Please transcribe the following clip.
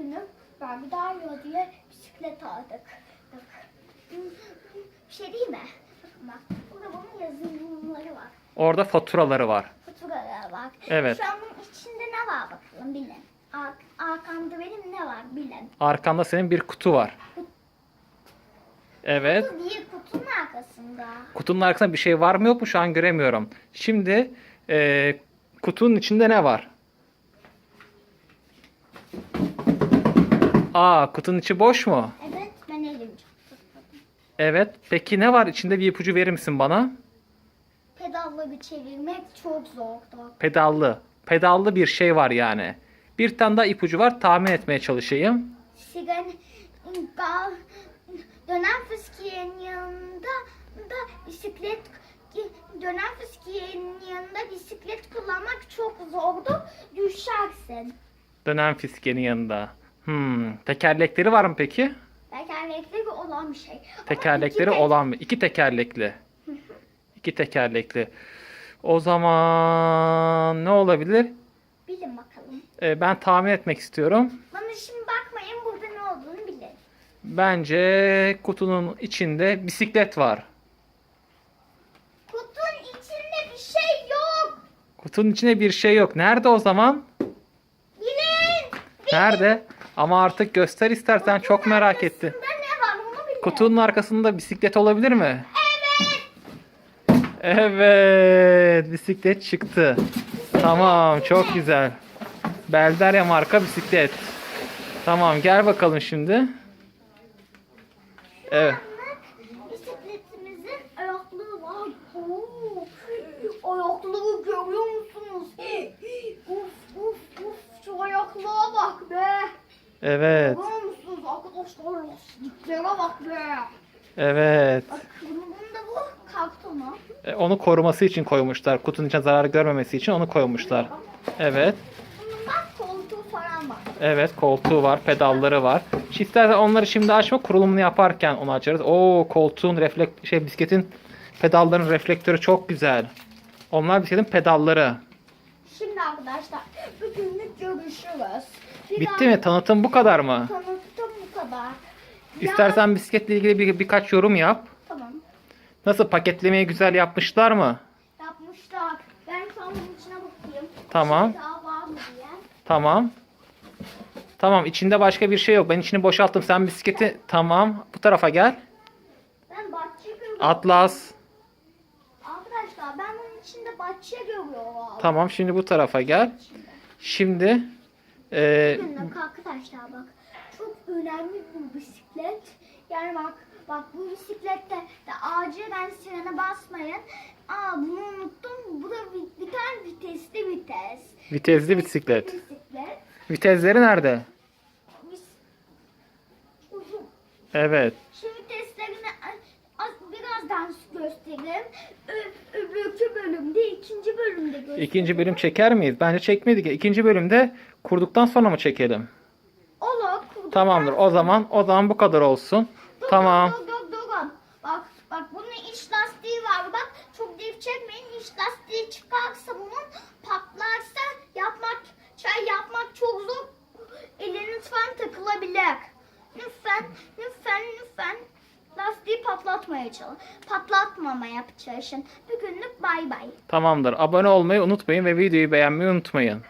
bugünüm Barbie Dario diye bisiklet aldık. Bir şey değil mi? Bak. Burada bunun yazılımları var. Orada faturaları var. Faturaları var. Evet. Şu an bunun içinde ne var bakalım bilin. Ar- arkamda benim ne var bilin. Arkanda senin bir kutu var. Evet. Bu değil kutunun arkasında. Kutunun arkasında bir şey var mı yok mu şu an göremiyorum. Şimdi e, kutunun içinde ne var? Aa kutunun içi boş mu? Evet ben elim. Evet. Peki ne var? İçinde bir ipucu verir misin bana? Pedalla bir çevirmek çok zordu. Pedallı. Pedallı bir şey var yani. Bir tane daha ipucu var. Tahmin etmeye çalışayım. Gal, dönen fıskiyenin yanında da bisiklet dönen fıskiyenin yanında bisiklet kullanmak çok zordu. Düşersin. Dönen fiskenin yanında. Hmm. Tekerlekleri var mı peki? Tekerlekli olan bir şey. Tekerlekleri iki olan mı? İki tekerlekli. İki tekerlekli. O zaman ne olabilir? Bilin bakalım. Ee, ben tahmin etmek istiyorum. Bana şimdi bakmayın burada ne olduğunu bilin. Bence kutunun içinde bisiklet var. Kutunun içinde bir şey yok. Kutunun içinde bir şey yok. Nerede o zaman? Bilin. Nerede? Ama artık göster istersen çok merak ettim. Arkasında ne var onu bilin. Kutunun arkasında bisiklet olabilir mi? Evet. Evet, bisiklet çıktı. Tamam, çok güzel. Belderya marka bisiklet. Tamam, gel bakalım şimdi. Evet. Bisikletimizin ayakları var. Oo, ayakları görüyor musunuz? uf uf uf şu ayaklığa bak be. Evet. Görüyor musunuz arkadaşlar? Lastiklere bak be. Evet. Bak bunun bunun da bu kartonu. E, Onu koruması için koymuşlar. Kutunun içine zarar görmemesi için onu koymuşlar. Evet. Bunun bak koltuğu falan var. Evet, koltuğu var, pedalları var. İstersen onları şimdi açma, kurulumunu yaparken onu açarız. Oo, koltuğun reflekt şey bisikletin pedalların reflektörü çok güzel. Onlar bisikletin pedalları. Şimdi arkadaşlar bugünlük görüşürüz. Bitti mi? Tanıtım bu kadar mı? Tanıttım bu kadar. İstersen bisikletle ilgili bir, birkaç yorum yap. Tamam. Nasıl paketlemeyi güzel yapmışlar mı? Yapmışlar. Ben şu an bunun içine bakayım. Tamam. Bir şey daha var mı diye. Tamam. Tamam içinde başka bir şey yok. Ben içini boşalttım. Sen bisikleti tamam. Bu tarafa gel. Ben bahçe görüyorum. Atlas. Arkadaşlar ben bunun içinde bahçe görüyorum. Tamam şimdi bu tarafa gel. Şimdi e, Günlük arkadaşlar bak. Çok önemli bu bisiklet. Yani bak bak bu bisiklette de acilen frene basmayın. Aa bunu unuttum. Bu da bir, bir tane vitesli vites. vitesli bisiklet. Bisiklet. Vitesleri nerede? Biz, uzun. Evet. Göstereyim. Ö- öbürkü bölümde, ikinci bölümde göstereyim. İkinci bölüm çeker miyiz? Bence çekmedik. İkinci bölümde kurduktan sonra mı çekelim? Olur. kurduktan Tamamdır. O zaman o zaman bu kadar olsun. Dur, Tamam. Dur dur dur. dur. Bak bak bunun iç lastiği var. Bak çok dip çekmeyin. İç lastiği çıkarsa bunun patlarsa yapmak çay yapmak çok zor. Eliniz falan takılabilir. Lütfen lütfen lütfen lastiği patlatmaya çalışın. Patlatmamaya çalışın. Bugünlük bay bay. Tamamdır. Abone olmayı unutmayın ve videoyu beğenmeyi unutmayın.